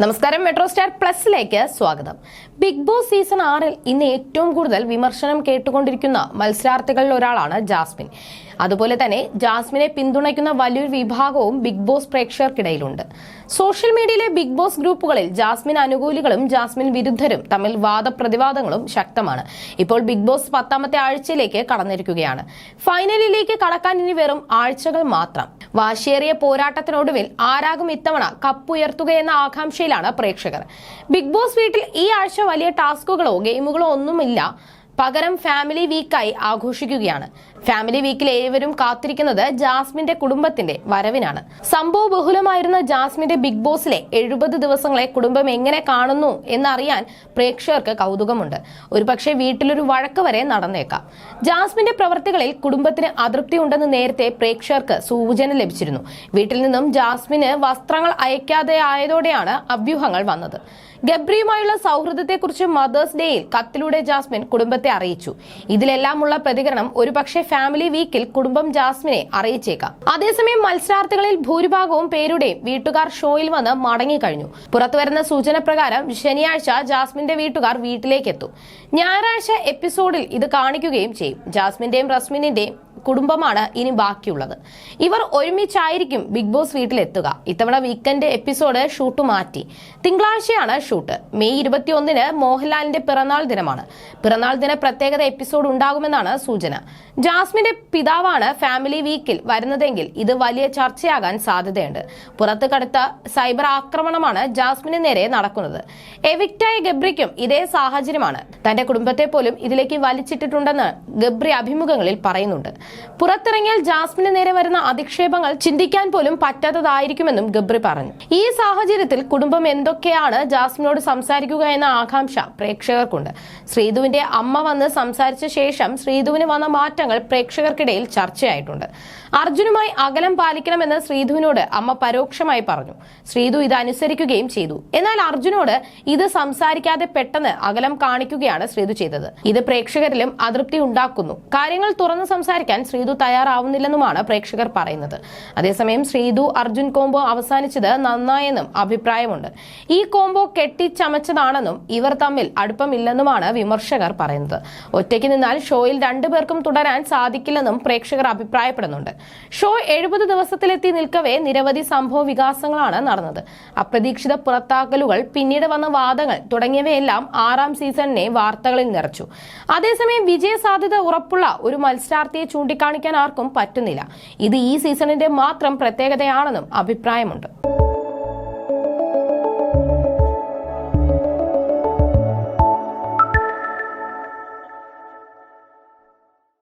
നമസ്കാരം metro star പ്ലസിലേക്ക് സ്വാഗതം. Big boss season ആറിൽ ഇന്ന് ഏറ്റവും കൂടുതൽ വിമർശനം കേട്ടുകൊണ്ടിരിക്കുന്ന മത്സരാർത്ഥികളിൽ ഒരാളാണ് ജാസ്മിൻ. അതുപോലെ തന്നെ ജാസ്മിനെ പിന്തുണയ്ക്കുന്ന വലിയൊരു വിഭാഗവും ബിഗ് ബോസ് പ്രേക്ഷകർക്കിടയിലുണ്ട്. സോഷ്യൽ മീഡിയയിലെ ബിഗ് ബോസ് ഗ്രൂപ്പുകളിൽ ജാസ്മിൻ അനുകൂലികളും ജാസ്മിൻ വിരുദ്ധരും തമ്മിൽ വാദപ്രതിവാദങ്ങളും ശക്തമാണ്. ഇപ്പോൾ ബിഗ് ബോസ് പത്താമത്തെ ആഴ്ചയിലേക്ക് കടന്നിരിക്കുകയാണ്. ഫൈനലിലേക്ക് കടക്കാൻ ഇനി വെറും ആഴ്ചകൾ മാത്രം. വാശിയേറിയ പോരാട്ടത്തിനൊടുവിൽ ആരാകും ഇത്തവണ കപ്പുയർത്തുകയെന്ന ആകാംക്ഷയിലാണ് പ്രേക്ഷകർ. ബിഗ് ബോസ് വീട്ടിൽ ഈ ആഴ്ച വലിയ ടാസ്കുകളോ ഗെയിമുകളോ ഒന്നുമില്ല. പകരം ഫാമിലി വീക്കായി ആഘോഷിക്കുകയാണ്. ഫാമിലി വീക്കിൽ ഏവരും കാത്തിരിക്കുന്നത് ജാസ്മിന്റെ കുടുംബത്തിന്റെ വരവിനാണ്. സംഭവ ബഹുലമായിരുന്ന ജാസ്മിന്റെ ബിഗ് ബോസിലെ എഴുപത് ദിവസങ്ങളെ കുടുംബം എങ്ങനെ കാണുന്നു എന്നറിയാൻ പ്രേക്ഷകർക്ക് കൗതുകമുണ്ട്. ഒരുപക്ഷെ വീട്ടിലൊരു വഴക്ക് വരെ നടന്നേക്കാം. ജാസ്മിന്റെ പ്രവർത്തികളിൽ കുടുംബത്തിന് അതൃപ്തി ഉണ്ടെന്ന് നേരത്തെ പ്രേക്ഷകർക്ക് സൂചന ലഭിച്ചിരുന്നു. വീട്ടിൽ നിന്നും ജാസ്മിന് വസ്ത്രങ്ങൾ അയക്കാതെ ആയതോടെയാണ് അഭ്യൂഹങ്ങൾ വന്നത്. ഗബ്രിയുമായുള്ള സൗഹൃദത്തെക്കുറിച്ച് മദേഴ്സ് ഡേയിൽ കത്തിലൂടെ ജാസ്മിൻ കുടുംബത്തെ അറിയിച്ചു. ഇതിലെല്ലാമുള്ള പ്രതികരണം ഒരുപക്ഷെ ഫാമിലി വീക്കിൽ കുടുംബം ജാസ്മിനെ അറിയിച്ചേക്കാം. അതേസമയം മത്സരാർത്ഥികളിൽ ഭൂരിഭാഗവും പേരുടെയും വീട്ടുകാർ ഷോയിൽ വന്ന് മടങ്ങിക്കഴിഞ്ഞു. പുറത്തുവരുന്ന സൂചന പ്രകാരം ശനിയാഴ്ച ജാസ്മിന്റെ വീട്ടുകാർ വീട്ടിലേക്ക് എത്തും ഞായറാഴ്ച എപ്പിസോഡിൽ ഇത് കാണിക്കുകയും ചെയ്യും. ജാസ്മിന്റെയും റസ്മിന്റെയും കുടുംബമാണ് ഇനി ബാക്കിയുള്ളത്. ഇവർ ഒരുമിച്ചായിരിക്കും ബിഗ് ബോസ് വീട്ടിലെത്തുക. ഇത്തവണ വീക്കെൻഡ് എപ്പിസോഡ് ഷൂട്ട് മാറ്റി. തിങ്കളാഴ്ചയാണ് ഷൂട്ട്. മെയ് ഇരുപത്തിയൊന്നിന് മോഹൻലാലിന്റെ പിറന്നാൾ ദിനമാണ്. പിറന്നാൾ ദിന പ്രത്യേകത എപ്പിസോഡ് ഉണ്ടാകുമെന്നാണ് സൂചന. ജാസ്മിന്റെ പിതാവാണ് ഫാമിലി വീക്കിൽ വരുന്നതെങ്കിൽ ഇത് വലിയ ചർച്ചയാകാൻ സാധ്യതയുണ്ട്. പുറത്ത് കടുത്ത സൈബർ ആക്രമണമാണ് ജാസ്മിന് നേരെ നടക്കുന്നത്. എവിക്റ്റായ ഗബ്രിക്കും ഇതേ സാഹചര്യമാണ്. തന്റെ കുടുംബത്തെ പോലും ഇതിലേക്ക് വലിച്ചിട്ടിട്ടുണ്ടെന്ന് ഗബ്രി അഭിമുഖങ്ങളിൽ പറയുന്നുണ്ട്. പുറത്തിറങ്ങിയാൽ ജാസ്മിന് നേരെ വരുന്ന അധിക്ഷേപങ്ങൾ ചിന്തിക്കാൻ പോലും പറ്റാത്തതായിരിക്കുമെന്നും ഗബ്രി പറഞ്ഞു. ഈ സാഹചര്യത്തിൽ കുടുംബം എന്തൊക്കെയാണ് ജാസ്മിനോട് സംസാരിക്കുക എന്ന ആകാംക്ഷ പ്രേക്ഷകർക്കുണ്ട്. ശ്രീധുവിന്റെ അമ്മ വന്ന് സംസാരിച്ച ശേഷം ശ്രീധുവിന് വന്ന മാറ്റങ്ങൾ പ്രേക്ഷകർക്കിടയിൽ ചർച്ചയായിട്ടുണ്ട്. അർജുനുമായി അകലം പാലിക്കണമെന്ന് ശ്രീധുവിനോട് അമ്മ പരോക്ഷമായി പറഞ്ഞു. ശ്രീധു ഇതനുസരിക്കുകയും ചെയ്തു. എന്നാൽ അർജുനോട് ഇത് സംസാരിക്കാതെ പെട്ടെന്ന് അകലം കാണിക്കുകയാണ് ശ്രീധു ചെയ്തത്. ഇത് പ്രേക്ഷകരിലും അതൃപ്തി ഉണ്ടാക്കുന്നു. കാര്യങ്ങൾ തുറന്ന് സംസാരിക്കാൻ ശ്രീധു തയ്യാറാവുന്നില്ലെന്നുമാണ് പ്രേക്ഷകർ പറയുന്നത്. അതേസമയം ശ്രീതു അർജുൻ കോംബോ അവസാനിച്ചത് നന്നായെന്നും അഭിപ്രായമുണ്ട്. ഈ കോംബോ കെട്ടിച്ചമച്ചതാണെന്നും ഇവർ തമ്മിൽ അടുപ്പമില്ലെന്നുമാണ് വിമർശകർ പറയുന്നത്. ഒറ്റയ്ക്ക് നിന്നാൽ ഷോയിൽ രണ്ടുപേർക്കും തുടരാൻ സാധിക്കില്ലെന്നും പ്രേക്ഷകർ അഭിപ്രായപ്പെടുന്നുണ്ട്. ഷോ എഴുപത് ദിവസത്തിലെത്തി നിൽക്കവേ നിരവധി സംഭവ വികാസങ്ങളാണ് നടന്നത്. അപ്രതീക്ഷിത പുറത്താക്കലുകൾ പിന്നീട് വന്ന വാദങ്ങൾ തുടങ്ങിയവയെല്ലാം ആറാം സീസണിനെ വാർത്തകളിൽ നിറച്ചു. അതേസമയം വിജയ സാധ്യത ഉറപ്പുള്ള ഒരു മത്സരാർത്ഥിയെ ചൂണ്ടിക്കാണിക്കാൻ ആർക്കും പറ്റുന്നില്ല. ഇത് ഈ സീസണിന്റെ മാത്രം പ്രത്യേകതയാണെന്നും അഭിപ്രായമുണ്ട്.